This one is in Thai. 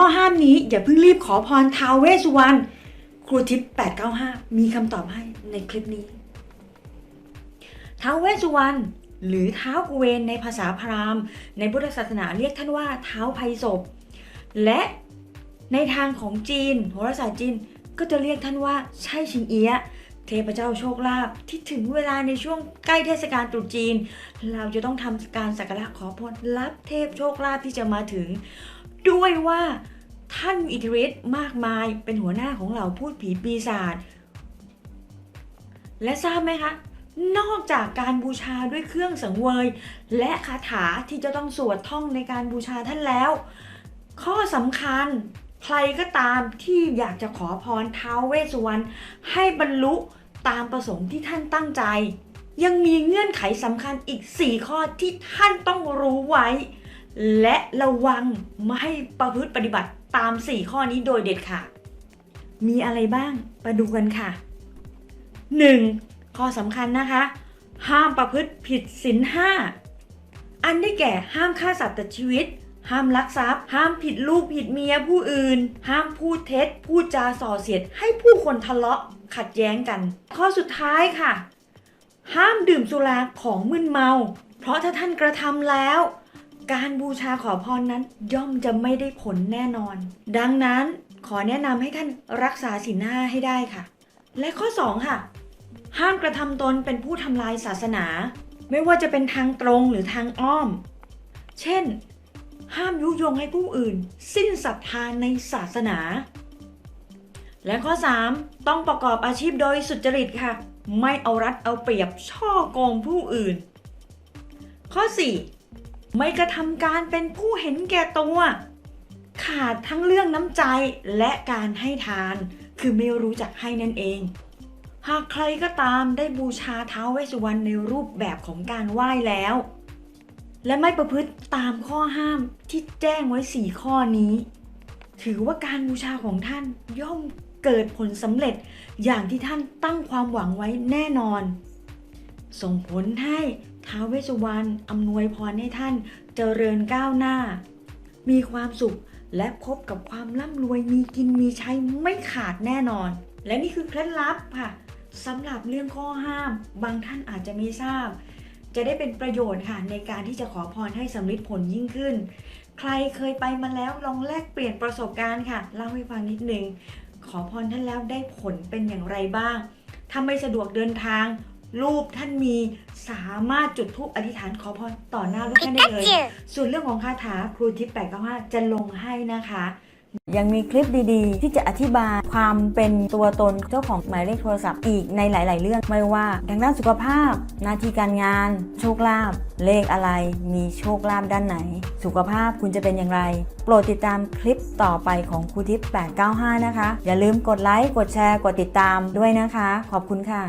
ข้อห้ามนี้อย่าเพิ่งรีบขอพรท้าวเวสสุวรรณครูทิพย์895 มีคำตอบให้ในคลิปนี้ท้าวเวสสุวรรณหรือเท้ากุเวนในภาษาพราหมณ์ ในพุทธศาสนาเรียกท่านว่าเท้าไพศพ และในทางของจีนโหราศาสตร์จีนก็จะเรียกท่านว่าใช่ชิงเอียะเทพเจ้าโชคลาภที่ถึงเวลาในช่วงใกล้เทศกาลตรุษจีน เราจะต้องทำการสักการะขอพรรับเทพโชคลาภที่จะมาถึง ด้วยว่าท่านมีอิทธิฤทธิ์มากมายเป็นหัวหน้าของเหล่าพูดผีปีศาจและทราบไหมคะ นอกจากการบูชาด้วยเครื่องสังเวย และคาถาที่จะต้องสวดท่องในการบูชาท่านแล้ว ข้อสำคัญใครก็ตามที่อยากจะขอพรท้าวเวสสุวรรณให้บรรลุตามประสงค์ที่ท่านตั้งใจ ยังมีเงื่อนไขสำคัญอีก 4 ข้อที่ท่านต้องรู้ไว้ และระวังไม่ให้ประพฤติปฏิบัติตาม 4 ข้อนี้โดยเด็ดขาด มีอะไรบ้างมาดูกันค่ะ 1. ข้อสำคัญนะคะ ห้ามประพฤติผิดศีลห้าอันได้แก่ห้ามฆ่าสัตว์ตัดชีวิต ห้ามลักทรัพย์ ห้ามผิดลูกผิดเมียผู้อื่น ห้ามพูดเท็จ พูดจาส่อเสียด ให้ผู้คนทะเลาะขัดแย้งกัน ข้อสุดท้ายค่ะ ห้ามดื่มสุราของมึนเมา เพราะถ้าท่านกระทำแล้ว การบูชาขอพรนั้นย่อมจะไม่ได้ผลแน่นอน ดังนั้นขอแนะนำให้ท่านรักษาศีลห้าให้ได้ค่ะ และข้อ 2 ค่ะ ห้ามกระทำตนเป็นผู้ทำลายศาสนา ไม่ว่าจะเป็นทางตรงหรือทางอ้อม เช่น ห้ามยุยงให้ผู้อื่น สิ้นศรัทธาในศาสนา และข้อ 3 ต้องประกอบอาชีพโดยสุจริตค่ะ ไม่เอารัดเอาเปรียบช่อโกงผู้อื่น ข้อ 4 ไม่กระทำการเป็นผู้เห็นแก่ตัว ขาดทั้งเรื่องน้ำใจและการให้ทาน คือไม่รู้จักให้นั่นเอง หากใครก็ตามได้บูชาท้าวเวสสุวรรณในรูปแบบของการไหว้แล้ว และไม่ประพฤติตามข้อห้ามที่แจ้งไว้4ข้อนี้ ถือว่าการบูชาของท่านย่อมเกิดผลสำเร็จอย่างที่ท่านตั้งความหวังไว้แน่นอน ส่งผลให้ ท้าวเวสสุวรรณอำนวยพรให้ท่านเจริญก้าวหน้า มีความสุขและพบกับความร่ำรวยมีกินมีใช้ไม่ขาดแน่นอน และนี่คือเคล็ดลับค่ะสำหรับเรื่องข้อห้าม บางท่านอาจจะไม่ทราบ จะได้เป็นประโยชน์ค่ะในการที่จะขอพรให้สำเร็จผลยิ่งขึ้น ใครเคยไปมาแล้วลองแลกเปลี่ยนประสบการณ์ค่ะเล่าให้ฟังนิดนึงขอพรท่านแล้วได้ผลเป็นอย่างไรบ้างถ้าไม่สะดวกเดินทาง รูปท่านมีสามารถจุดธูปอธิษฐานขอพรต่อหน้ารูปท่านได้เลย ส่วนเรื่องของคาถาครูทิพย์895จะลงให้นะคะ ยังมีคลิปดีๆ ที่จะอธิบายความเป็นตัวตนเจ้าของหมายเลขโทรศัพท์อีกในหลาย ๆ เรื่องไม่ว่าทางด้านสุขภาพ หน้าที่การงาน โชคลาภเลขอะไร มีโชคลาภด้านไหน สุขภาพคุณจะเป็นอย่างไร โปรดติดตามคลิปต่อไปของครูทิพย์895 นะคะ อย่าลืมกดไลค์กดแชร์กดติดตามด้วยนะคะ ขอบคุณค่ะ